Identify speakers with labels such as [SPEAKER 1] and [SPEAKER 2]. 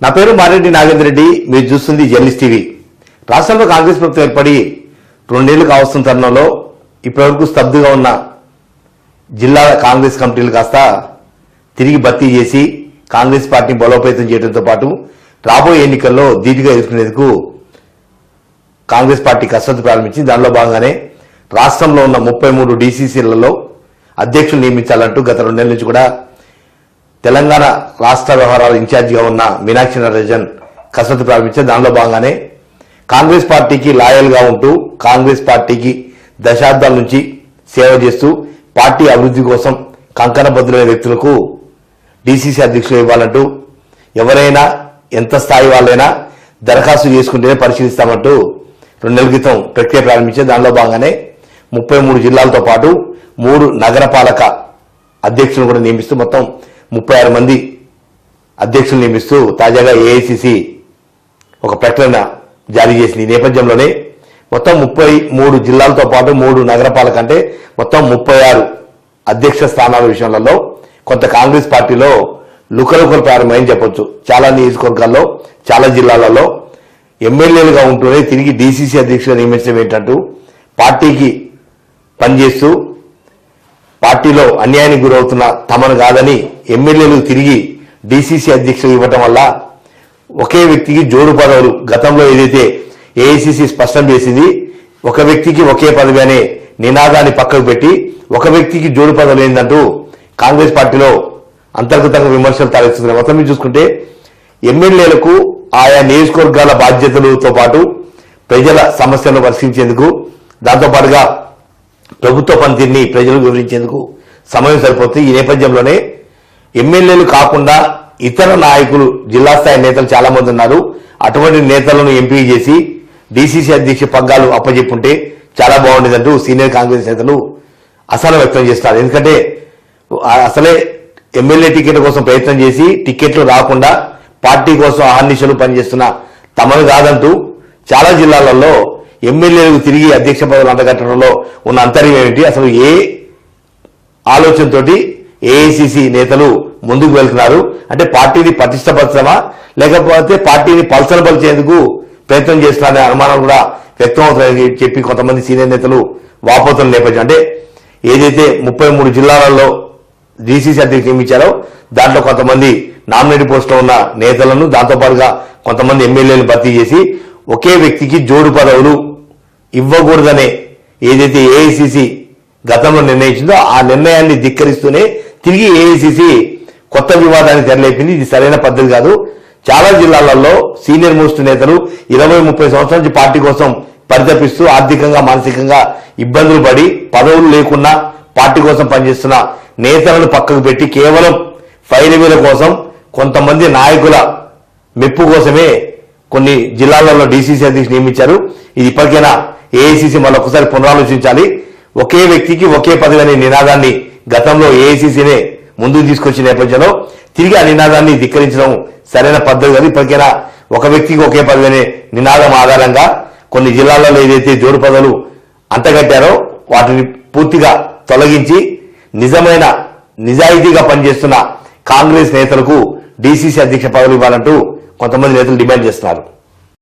[SPEAKER 1] నా పేరు మారెడ్డి నాగేంద్ర రెడ్డి మీరు చూస్తుంది జర్నలిస్ట్ టీవీ. రాష్ట్రంలో కాంగ్రెస్ ప్రభుత్వం ఏర్పడి రెండేళ్ళు కావస్తున్న తరుణంలో ఇప్పటివరకు స్తబ్దుగా ఉన్న జిల్లాల కాంగ్రెస్ కమిటీలు కాస్త తిరిగి భర్తీ చేసి కాంగ్రెస్ పార్టీని బలోపేతం చేయడంతో పాటు రాబోయే ఎన్నికల్లో ధీటుగా ఎదుర్కొనేందుకు కాంగ్రెస్ పార్టీ కసరత్తు ప్రారంభించింది. దానిలో భాగంగానే రాష్ట్రంలో ఉన్న ముప్పై మూడు డీసీసీలలో అధ్యక్షులు నియమించాలంటూ గత రెండేళ్ళ నుంచి కూడా తెలంగాణ రాష్ట్ర వ్యవహారాల ఇన్ఛార్జిగా ఉన్న మీనాక్షి నటరాజన్ కసరత్తు ప్రారంభించారు దానిలో భాగంగానే కాంగ్రెస్ పార్టీకి లాయల్గా ఉంటూ కాంగ్రెస్ పార్టీకి దశాబ్దాల నుంచి సేవ చేస్తూ పార్టీ అభివృద్ధి కోసం కంకణబద్దులైన వ్యక్తులకు డీసీసీ అధ్యక్షులు ఇవ్వాలంటూ ఎవరైనా ఎంత స్థాయి వాళ్ళైనా దరఖాస్తు చేసుకుంటేనే పరిశీలిస్తామంటూ రెండు నెలల క్రితం ప్రక్రియ ప్రారంభించే దానిలో భాగంగానే ముప్పై మూడు జిల్లాలతో పాటు మూడు నగరపాలక అధ్యక్షులను కూడా నియమిస్తూ మొత్తం ముప్పై ఆరు మంది అధ్యక్షులు నియమిస్తూ తాజాగా ఏఐసిసి ఒక ప్రకటన జారీ చేసింది. ఈ నేపథ్యంలోనే మొత్తం ముప్పై మూడు జిల్లాలతో పాటు మూడు నగరపాలక అంటే మొత్తం ముప్పై ఆరు అధ్యక్ష స్థానాల విషయంలో కొంత కాంగ్రెస్ పార్టీలో లుకలుకలు ప్రారంభమైంది చెప్పొచ్చు. చాలా నియోజకవర్గాల్లో చాలా జిల్లాలలో ఎమ్మెల్యేలుగా ఉంటూనే తిరిగి డీసీసీ అధ్యక్షులు నియమించడం ఏంటంటూ పార్టీకి పనిచేస్తూ పార్టీలో అన్యాయానికి గురవుతున్న తమను కాదని ఎమ్మెల్యేలు తిరిగి డీసీసీ అధ్యక్షులు ఇవ్వటం వల్ల ఒకే వ్యక్తికి జోడు పదవులు గతంలో ఏదైతే ఏఐసిసి స్పష్టం చేసింది ఒక వ్యక్తికి ఒకే పదవి అనే నినాదాన్ని పక్కకు పెట్టి ఒక వ్యక్తికి జోడు పదవులు ఏందంటూ కాంగ్రెస్ పార్టీలో అంతర్గతంగా విమర్శలు తలెత్తుతున్నాయి మొత్తం మీద చూసుకుంటే ఎమ్మెల్యేలకు ఆయా నియోజకవర్గాల బాధ్యతలతో పాటు ప్రజల సమస్యలను పరిశీలించేందుకు దాంతో పాటుగా ప్రభుత్వ పనితీరుని ప్రజలకు వివరించేందుకు సమయం సరిపోతుంది. ఈ నేపథ్యంలోనే ఎమ్మెల్యేలు కాకుండా ఇతర నాయకులు జిల్లా స్థాయి నేతలు చాలామంది ఉన్నారు. అటువంటి నేతలను ఎంపిక చేసి డీసీసీ అధ్యక్ష పగ్గాలు అప్పజెప్పుంటే చాలా బాగుండేదంటూ సీనియర్ కాంగ్రెస్ నేతలు అసహనం వ్యక్తం చేస్తున్నారు. ఎందుకంటే అసలే ఎమ్మెల్యే టికెట్ కోసం ప్రయత్నం చేసి టికెట్లు రాకుండా పార్టీ కోసం అహర్నిశలు పనిచేస్తున్న తమను కాదంటూ చాలా జిల్లాలలో ఎమ్మెల్యేలకు తిరిగి అధ్యక్ష పదవులు అంటగట్టడంలో ఉన్న అంతర్యం ఏమిటి? అసలు ఏ ఆలోచనతోటి ఏఐసిసి నేతలు ముందుకు వెళ్తున్నారు? అంటే పార్టీని పటిష్టపరచడమా? లేకపోతే పార్టీని పలసనపరిచేందుకు ప్రయత్నం చేస్తున్నారనే అనుమానం కూడా వ్యక్తం అవుతుందని చెప్పి కొంతమంది సీనియర్ నేతలు వాపోతున్న నేపథ్యం. అంటే ఏదైతే ముప్పై మూడు జిల్లాలలో డీసీసీ అధ్యక్షులు నియమించారో దాంట్లో కొంతమంది నామినేటెడ్ పోస్టులో ఉన్న నేతలను దాంతోపాటుగా కొంతమంది ఎమ్మెల్యేలు భర్తీ చేసి ఒకే వ్యక్తికి జోడు పదవులు ఇవ్వకూడదనే ఏదైతే ఏఐసిసి గతంలో నిర్ణయించిందో ఆ నిర్ణయాన్ని ధిక్కరిస్తూనే తిరిగి ఏఐసిసి కొత్త వివాదాన్ని తెరలేపింది. ఇది సరైన పద్ధతి కాదు. చాలా జిల్లాలలో సీనియర్ మోస్ట్ నేతలు ఇరవై ముప్పై సంవత్సరాల నుంచి పార్టీ కోసం పరితపిస్తూ ఆర్థికంగా మానసికంగా ఇబ్బందులు పడి పదవులు లేకున్నా పార్టీ కోసం పనిచేస్తున్న నేతలను పక్కకు పెట్టి కేవలం ఫైరవీల కోసం కొంతమంది నాయకుల మెప్పు కోసమే కొన్ని జిల్లాలలో డీసీసీ అధ్యక్షులు నియమించారు. ఇది ఇప్పటికైనా ఏఐసీసీ మరొకసారి పునరాలోచించాలి. ఒకే వ్యక్తికి ఒకే పదవి అనే నినాదాన్ని గతంలో ఏఐసీసీనే ముందుకు తీసుకొచ్చిన నేపథ్యంలో తిరిగి ఆ నినాదాన్ని ధిక్కరించడం సరైన పద్ధతి కాదు. ఇప్పటికైనా ఒక వ్యక్తికి ఒకే పదవి అనే నినాదం ఆధారంగా కొన్ని జిల్లాలలో ఏదైతే జోడు పదవులు అంతగట్టారో వాటిని పూర్తిగా తొలగించి నిజమైన నిజాయితీగా పనిచేస్తున్న కాంగ్రెస్ నేతలకు డీసీసీ అధ్యక్ష పదవులు ఇవ్వాలంటూ కొంతమంది నేతలు డిమాండ్ చేస్తున్నారు.